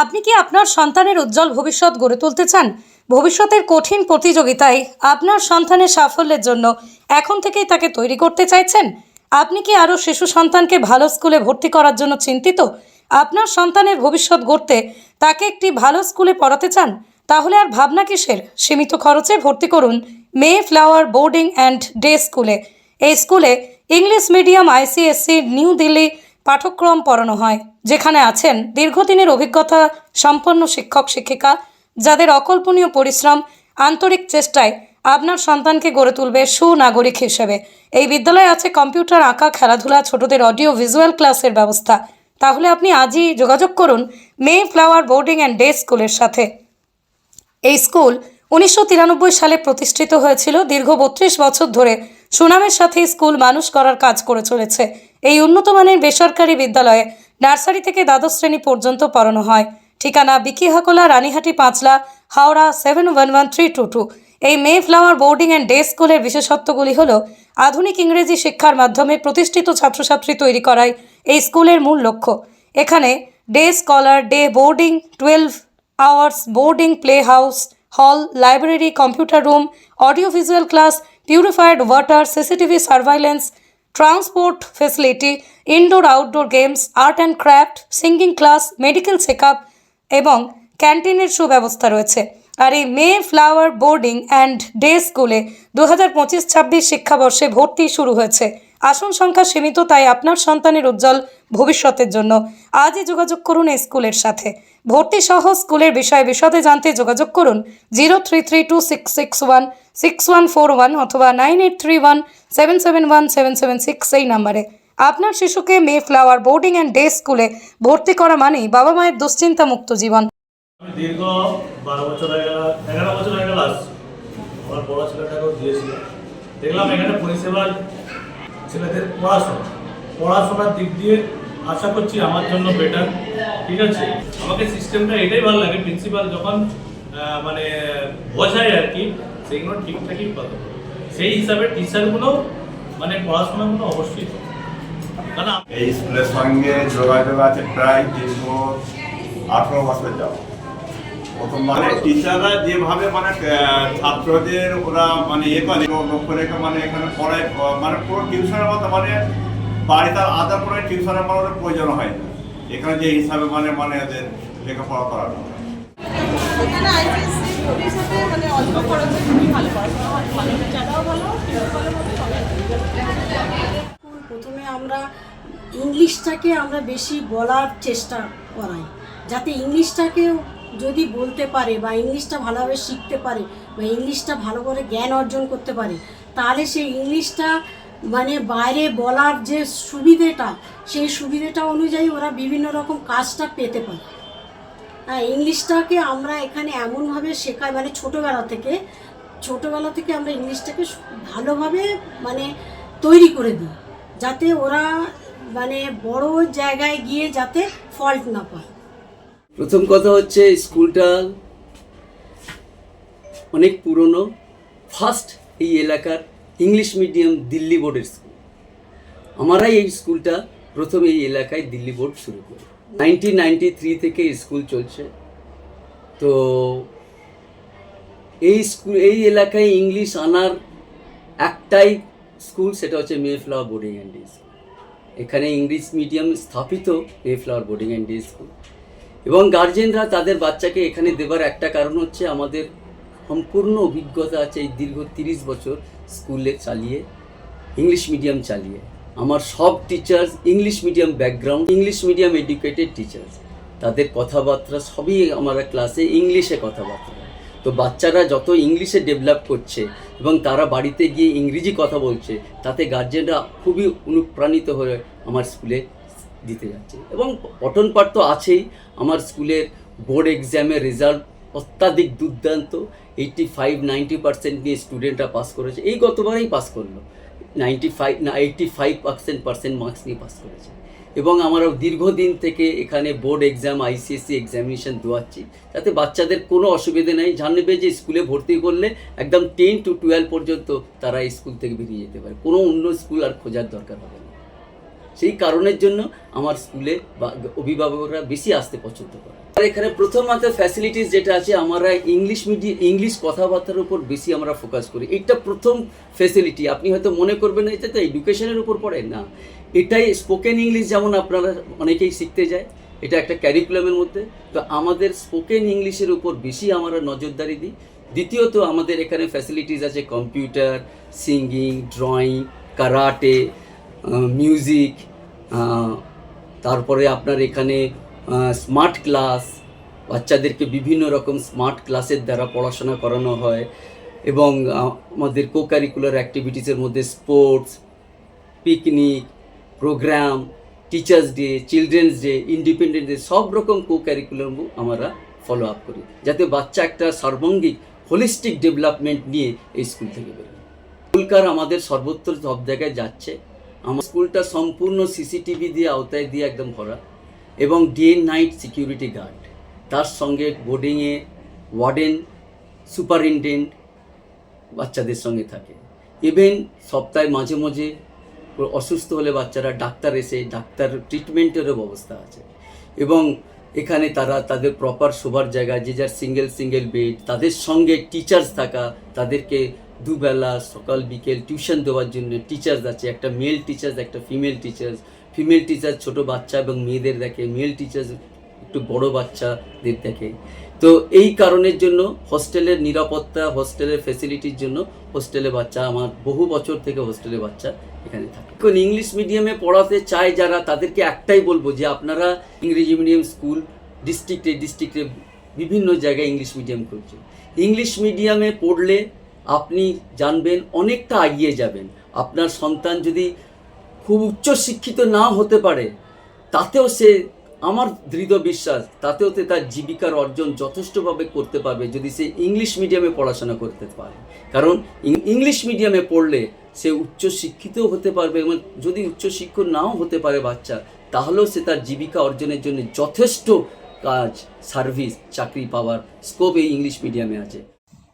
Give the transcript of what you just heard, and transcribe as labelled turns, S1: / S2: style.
S1: আপনি কি আপনার সন্তানের উজ্জ্বল ভবিষ্যৎ গড়ে তুলতে চান? ভবিষ্যতের কঠিন প্রতিযোগিতায় আপনার সন্তানের সাফল্যের জন্য এখন থেকেই তাকে তৈরি করতে চাইছেন? আপনি কি আরও শিশু সন্তানকে ভালো স্কুলে ভর্তি করার জন্য চিন্তিত? আপনার সন্তানের ভবিষ্যৎ গড়তে তাকে একটি ভালো স্কুলে পড়াতে চান? তাহলে আর ভাবনা কিসের? সীমিত খরচে ভর্তি করুন May Flower Boarding and Day স্কুলে। এই স্কুলে English medium, ICSE, New Delhi পাঠ্যক্রম পড়ানো হয়, যেখানে আছেন দীর্ঘদিনের অভিজ্ঞতা সম্পন্ন শিক্ষক, শিক্ষিকা, যাদের অকল্পনীয় পরিশ্রম, আন্তরিক চেষ্টায় আপনার সন্তানকে গড়ে তুলবে সুনাগরিক হিসেবে। এই বিদ্যালয়ে আছে কম্পিউটার আঁকা, খেলাধুলা, ছোটদের অডিও ভিজুয়াল ক্লাসের ব্যবস্থা। তাহলে আপনি আজই যোগাযোগ করুন May Flower Boarding and Day স্কুলের সাথে। এই স্কুল উনিশশো তিরানব্বই সালে প্রতিষ্ঠিত হয়েছিল দীর্ঘ বত্রিশ বছর ধরে। সুনামের সাথে স্কুল মানুষ করার কাজ করে চলেছে। এই উন্নত মানের বেসরকারি বিদ্যালয়ে নার্সারি থেকে দ্বাদশ শ্রেণি পর্যন্ত পড়ানো হয়। ঠিকানা Bikihakola, Ranihati, Panchla, Howrah seven one one three two two এই May Flower Boarding and Day স্কুলের বিশেষত্বগুলি হল আধুনিক ইংরেজি শিক্ষার মাধ্যমে প্রতিষ্ঠিত ছাত্রছাত্রী তৈরি করাই এই স্কুলের মূল লক্ষ্য। এখানে day scholar, day boarding, twelve hours, boarding play house, hall, library, computer room, audio visual class purified water CCTV surveillance transport facility indoor outdoor games art and craft singing class medical check এবং ক্যান্টিনের সুব্যবস্থা রয়েছে। আর এই May Flower Boarding and Day স্কুলে দু হাজার পঁচিশ ছাব্বিশ শিক্ষাবর্ষে ভর্তি শুরু হয়েছে। আসন সংখ্যা সীমিত, তাই আপনার সন্তানের উজ্জ্বল ভবিষ্যতের জন্য আজই যোগাযোগ করুন স্কুলের সাথে। ভর্তি সহ স্কুলের বিষয়ে বিশদে জানতে যোগাযোগ করুন zero three three two six six one six one four one অথবা nine eight three one, seven seven one, seven seven six এই নাম্বারে। আপনার শিশুকে May Flower Boarding and Day স্কুলে ভর্তি করা মানেই বাবা মায়ের দুশ্চিন্তা মুক্ত জীবন
S2: দীর্ঘ বারো বছর হয়ে গেল, এগারো বছর হয়ে গেল আমার বড় ছেলেটাকেও দিয়েছিল দেখলাম এখানে পরিষেবার ছেলেদের পড়াশোনা। পড়াশোনার দিক দিয়ে আশা করছি আমার জন্য বেটার ঠিক আছে? আমাকে সিস্টেমটা এটাই ভালো লাগে প্রিন্সিপাল যখন মানে বোঝায় আর কি, সেগুলো ঠিকঠাকই কথা সেই হিসাবে টিচারগুলো মানে পড়াশোনাগুলো অবশ্যই।
S3: এই স্কুলের সঙ্গে যোগাযোগ আছে প্রায় দীর্ঘ আঠারো বছর যাওয়া মানে টিচাররা যেভাবে মানে ছাত্রদের ওরা মানে ইয়ে করে লক্ষ্য রেখে মানে এখানে পড়ায় মানে পুরো টিউশনের মতো মানে বাড়িতে আদার করে টিউশনের মানে ওদের প্রয়োজন হয়। না এখানে যে হিসাবে মানে মানে ওদের লেখাপড়া করানো
S4: এখানে আইসিএসসি ভবিষ্যতে মানে অল্প খরচে খুবই ভালো পড়াশোনা হয়। ভালো টিচাররাও ভালো প্রিন্সিপালও ভালো সবাই
S5: স্কুল প্রথমে আমরা ইংলিশটাকে আমরা বেশি বলার চেষ্টা করাই যাতে ইংলিশটাকে যদি বলতে পারে বা ইংলিশটা ভালোভাবে শিখতে পারে বা ইংলিশটা ভালো করে জ্ঞান অর্জন করতে পারে, তাহলে সেই ইংলিশটা মানে বাইরে বলার যে সুবিধেটা, সেই সুবিধেটা অনুযায়ী ওরা বিভিন্ন রকম কাজটা পেতে পারে। হ্যাঁ ইংলিশটাকে আমরা এখানে এমনভাবে শেখাই মানে ছোটোবেলা থেকে ছোটোবেলা থেকে আমরা ইংলিশটাকে ভালোভাবে মানে তৈরি করে দিই, যাতে ওরা মানে বড় জায়গায় গিয়ে যাতে ফল্ট না পায়।
S6: প্রথম কথা হচ্ছে স্কুলটা অনেক পুরনো। ফার্স্ট এই এলাকার ইংলিশ মিডিয়াম দিল্লি বোর্ডের স্কুল আমারাই এই স্কুলটা প্রথম এই এলাকায় দিল্লি বোর্ড শুরু করি। নাইনটিন নাইনটি থ্রি থেকে স্কুল চলছে। তো এই স্কুল এই এলাকায় ইংলিশ আনার একটাই স্কুল সেটা হচ্ছে May Flower Boarding and School এখানে ইংলিশ মিডিয়াম স্থাপিত May Flower Boarding and School এবং গার্জেনরা তাদের বাচ্চাকে এখানে দেবার একটা কারণ হচ্ছে আমাদের সম্পূর্ণ অভিজ্ঞতা আছে এই দীর্ঘ তিরিশ বছর স্কুলে চালিয়ে ইংলিশ মিডিয়াম চালিয়ে। আমার সব teachers English medium background English medium educated teachers তাদের কথাবার্তা সবই আমরা ক্লাসে ইংলিশে কথাবার্তা। তো বাচ্চারা যত ইংলিশে ডেভেলপ করছে এবং তারা বাড়িতে গিয়ে ইংরেজি কথা বলছে, তাতে গার্জেনরা খুবই অনুপ্রাণিত হয়ে আমার স্কুলে দিতে যাচ্ছে। এবং পঠন পাঠ তো আছেই। আমার স্কুলের বোর্ড এক্সামের রেজাল্ট অত্যাধিক দুর্দান্ত। এইটটি ফাইভ, নাইনটি পার্সেন্ট নিয়ে স্টুডেন্টরা পাস করেছে। এই গতবারেই পাস করল। নাইনটি ফাইভ, না, eighty five percent percent marks নিয়ে পাস করেছে। এবং আমরা দীর্ঘদিন থেকে এখানে বোর্ড এক্সাম, আইসিএসসি এক্সামিনেশন দেওয়াচ্ছি যাতে বাচ্চাদের কোনো অসুবিধে নেই। জানবে যে স্কুলে ভর্তি করলে একদম টেন টু টুয়েলভ পর্যন্ত তারা স্কুল থেকে বেরিয়ে যেতে পারে। কোনো অন্য স্কুল আর খোঁজার দরকার হবে না। সেই কারণের জন্য আমার স্কুলে অভিভাবকরা বেশি আসতে পছন্দ করে। আর এখানে প্রথম মাত্র ফ্যাসিলিটিস যেটা আছে, আমরা ইংলিশ মিডিয়াম ইংলিশ কথাবার্তার উপর বেশি আমরা ফোকাস করি। এটা প্রথম ফ্যাসিলিটি আপনি হয়তো মনে করবেন এটা তো এডুকেশনের উপর পড়ে। না, এটাই স্পোকেন ইংলিশ যেমন আপনারা অনেকেই শিখতে যায়, এটা একটা ক্যারিকুলামের মধ্যে। তো আমাদের স্পোকেন ইংলিশের উপর বেশি আমরা নজরদারি দিই। দ্বিতীয়ত আমাদের এখানে ফ্যাসিলিটিস আছে computer singing drawing karate music তারপরে আপনার এখানে স্মার্ট ক্লাস বাচ্চাদেরকে বিভিন্ন রকম স্মার্ট ক্লাসের দ্বারা পড়াশোনা করানো হয় এবং আমাদের কো কারিকুলার অ্যাক্টিভিটিসের মধ্যে sports picnic program teachers day children's day independence day সব রকম কো কারিকুলাম আমরা ফলো আপ করি যাতে বাচ্চা একটা সর্বাঙ্গিক হোলিস্টিক ডেভেলপমেন্ট নিয়ে এই স্কুল থেকে বেরোয়। স্কুলকার আমাদের সর্বত্র সব জায়গায় যাচ্ছে। আমার স্কুলটা সম্পূর্ণ সিসিটিভি দিয়ে আওতায় দিয়ে একদম ভরা, এবং ডে, নাইট সিকিউরিটি গার্ড। তার সঙ্গে বোর্ডিংয়ে ওয়ার্ডেন সুপারিনটেন্ডেন্ট বাচ্চাদের সঙ্গে থাকে। ইভেন সপ্তাহে মাঝে মাঝে অসুস্থ হলে বাচ্চারা ডাক্তার এসে ডাক্তার ট্রিটমেন্টেরও ব্যবস্থা আছে। এবং এখানে তারা তাদের প্রপার শোবার জায়গা যে যার সিঙ্গেল সিঙ্গেল বেড তাদের সঙ্গে টিচার্স থাকা, তাদেরকে দুবেলা, সকাল, বিকেল টিউশন দেওয়ার জন্য টিচার্স আছে। একটা মেল টিচার্স একটা ফিমেল টিচার্স ফিমেল টিচার ছোট বাচ্চা এবং মেয়েদের দেখে। মেল টিচার্স একটু বড় বাচ্চাদের দেখে। তো এই কারণের জন্য হোস্টেলের নিরাপত্তা হোস্টেলের ফেসিলিটির জন্য হোস্টেলে বাচ্চা, আমার বহু বছর থেকে হোস্টেলে বাচ্চা এখানে থাকে। এখন ইংলিশ মিডিয়ামে পড়াতে চায় যারা, তাদেরকে একটাই বলব যে আপনারা ইংরেজি মিডিয়াম স্কুল ডিস্ট্রিক্টে ডিস্ট্রিক্টে বিভিন্ন জায়গায় ইংলিশ মিডিয়াম করছে ইংলিশ মিডিয়ামে পড়লে আপনি জানবেন, অনেকটা এগিয়ে যাবেন। আপনার সন্তান যদি খুব উচ্চ শিক্ষিত না হতে পারে, তাতেও সে, আমার দৃঢ় বিশ্বাস, তাতেও সে তার জীবিকার অর্জন যথেষ্টভাবে করতে পারবে যদি সে ইংলিশ মিডিয়ামে পড়াশোনা করতে পারে। কারণ ইংলিশ মিডিয়ামে পড়লে সে উচ্চ শিক্ষিতও হতে পারবে এবং যদি উচ্চ শিক্ষিত নাও হতে পারে বাচ্চা, তাহলেও সে তার জীবিকা অর্জনের জন্য যথেষ্ট কাজ, সার্ভিস, চাকরি পাওয়ার স্কোপ এই ইংলিশ মিডিয়ামে আছে।